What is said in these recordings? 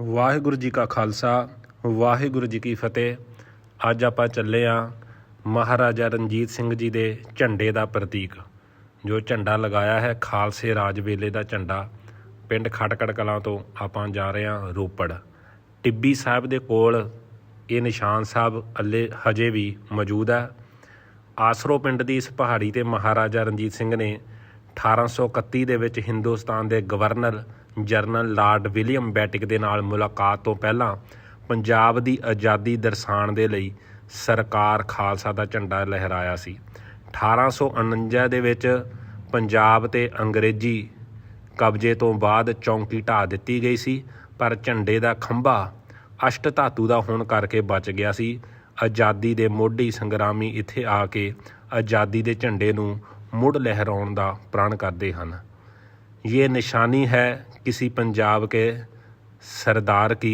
ਵਾਹਿਗੁਰੂ ਜੀ ਕਾ ਖਾਲਸਾ, ਵਾਹਿਗੁਰੂ ਜੀ ਕੀ ਫਤਿਹ। ਅੱਜ ਆਪਾਂ ਚੱਲੇ ਆ ਮਹਾਰਾਜਾ ਰਣਜੀਤ ਸਿੰਘ ਜੀ ਦੇ ਝੰਡੇ ਦਾ ਪ੍ਰਤੀਕ, ਜੋ ਝੰਡਾ ਲਗਾਇਆ ਹੈ ਖਾਲਸੇ ਰਾਜ ਵੇਲੇ ਦਾ ਝੰਡਾ। ਪਿੰਡ ਖਟਕੜ ਕਲਾਂ ਤੋਂ ਆਪਾਂ ਜਾ ਰਹੇ ਹਾਂ ਰੋਪੜ। ਟਿੱਬੀ ਸਾਹਿਬ ਦੇ ਕੋਲ ਇਹ ਨਿਸ਼ਾਨ ਸਾਹਿਬ ਅੱਲੇ ਹਜੇ ਵੀ ਮੌਜੂਦ ਹੈ। ਆਸਰੋ ਪਿੰਡ ਦੀ ਇਸ ਪਹਾੜੀ ਤੇ ਮਹਾਰਾਜਾ ਰਣਜੀਤ ਸਿੰਘ ਨੇ 1831 ਦੇ ਵਿੱਚ ਹਿੰਦੁਸਤਾਨ ਦੇ governor general lord William Bentinck ਦੇ ਨਾਲ ਮੁਲਾਕਾਤ ਤੋਂ ਪਹਿਲਾਂ ਪੰਜਾਬ ਦੀ ਆਜ਼ਾਦੀ ਦਰਸਾਉਣ ਦੇ ਲਈ ਸਰਕਾਰ ਖਾਲਸਾ ਦਾ ਝੰਡਾ ਲਹਿਰਾਇਆ ਸੀ। 1849 ਦੇ ਵਿੱਚ ਪੰਜਾਬ ਤੇ ਅੰਗਰੇਜ਼ੀ ਕਬਜ਼ੇ ਤੋਂ ਬਾਅਦ ਚੌਂਕੀ ਢਾ ਦਿੱਤੀ ਗਈ ਸੀ, ਪਰ ਝੰਡੇ ਦਾ ਖੰਭਾ ਅਸ਼ਟ ਧਾਤੂ ਦਾ ਹੋਣ ਕਰਕੇ ਬਚ ਗਿਆ ਸੀ। ਆਜ਼ਾਦੀ ਦੇ ਮੋਢੀ ਸੰਗਰਾਮੀ ਇੱਥੇ ਆ ਕੇ ਆਜ਼ਾਦੀ ਦੇ ਝੰਡੇ ਨੂੰ ਮੁੜ ਲਹਿਰਾਉਣ ਦਾ ਪ੍ਰਣ ਕਰਦੇ ਹਨ। ਇਹ ਨਿਸ਼ਾਨੀ ਹੈ किसी पंजाब के सरदार की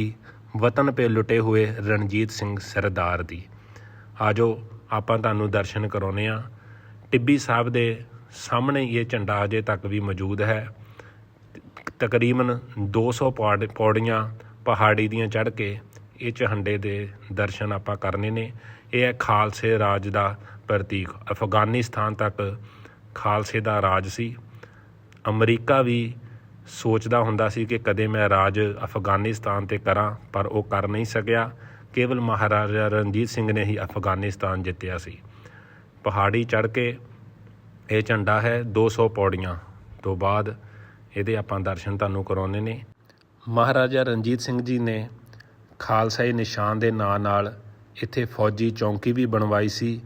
ਵਤਨ पे ਲੁਟੇ ਹੋਏ ਰਣਜੀਤ ਸਿੰਘ ਸਰਦਾਰ ਦੀ ਆਜੋ ਆਪਾਂ ਤੁਹਾਨੂੰ ਦਰਸ਼ਨ ਕਰਾਉਨੇ ਆ ਟਿੱਬੀ ਸਾਹਿਬ ਦੇ ਸਾਹਮਣੇ ਇਹ ਝੰਡਾ ਅਜੇ ਤੱਕ ਵੀ ਮੌਜੂਦ ਹੈ ਤਕਰੀਬਨ 200 ਪੌੜ- ਪੌੜੀਆਂ ਪਹਾੜੀ ਦੀਆਂ ਚੜ੍ਹ ਕੇ ਇਹ ਝੰਡੇ ਦੇ ਦਰਸ਼ਨ ਆਪਾਂ ਕਰਨੇ ਨੇ ਇਹ ਹੈ ਖਾਲਸੇ ਰਾਜ ਦਾ ਪ੍ਰਤੀਕ ਅਫਗਾਨਿਸਤਾਨ ਤੱਕ ਖਾਲਸੇ ਦਾ ਰਾਜ ਸੀ ਅਮਰੀਕਾ ਵੀ ਸੋਚਦਾ ਹੁੰਦਾ ਸੀ ਕਿ ਕਦੇ ਮੈਂ ਰਾਜ ਅਫਗਾਨਿਸਤਾਨ ਤੇ ਕਰਾਂ, ਪਰ ਉਹ ਕਰ ਨਹੀਂ ਸਕਿਆ। ਕੇਵਲ ਮਹਾਰਾਜਾ ਰਣਜੀਤ ਸਿੰਘ ਨੇ ਹੀ ਅਫਗਾਨਿਸਤਾਨ ਜਿੱਤਿਆ ਸੀ। ਪਹਾੜੀ ਚੜ੍ਹ ਕੇ ਇਹ ਝੰਡਾ ਹੈ 200 ਪੌੜੀਆਂ। ਤੋਂ ਬਾਅਦ ਇਹਦੇ ਆਪਾਂ ਦਰਸ਼ਨ ਤੁਹਾਨੂੰ ਕਰਾਉਣੇ ਨੇ। ਮਹਾਰਾਜਾ ਰਣਜੀਤ ਸਿੰਘ ਜੀ ਨੇ ਖਾਲਸਾਈ ਨਿਸ਼ਾਨ ਦੇ ਨਾਂ ਨਾਲ ਇੱਥੇ ਫੌਜੀ ਚੌਂਕੀ ਵੀ ਬਣਵਾਈ ਸੀ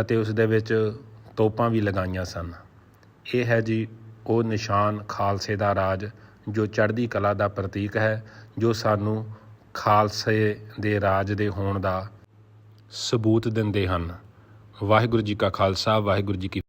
ਅਤੇ ਉਸ ਦੇ ਵਿੱਚ ਤੋਪਾਂ ਵੀ ਲਗਾਈਆਂ ਸਨ। ਇਹ ਹੈ ਜੀ ਉਹ ਨਿਸ਼ਾਨ ਖਾਲਸੇ ਦਾ ਰਾਜ, ਜੋ ਚੜ੍ਹਦੀ ਕਲਾ ਦਾ ਪ੍ਰਤੀਕ ਹੈ, ਜੋ ਸਾਨੂੰ ਖਾਲਸੇ ਦੇ ਰਾਜ ਦੇ ਹੋਣ ਦਾ ਸਬੂਤ ਦਿੰਦੇ ਹਨ। ਵਾਹਿਗੁਰੂ ਜੀ ਕਾ ਖਾਲਸਾ, ਵਾਹਿਗੁਰੂ ਜੀ ਕੀ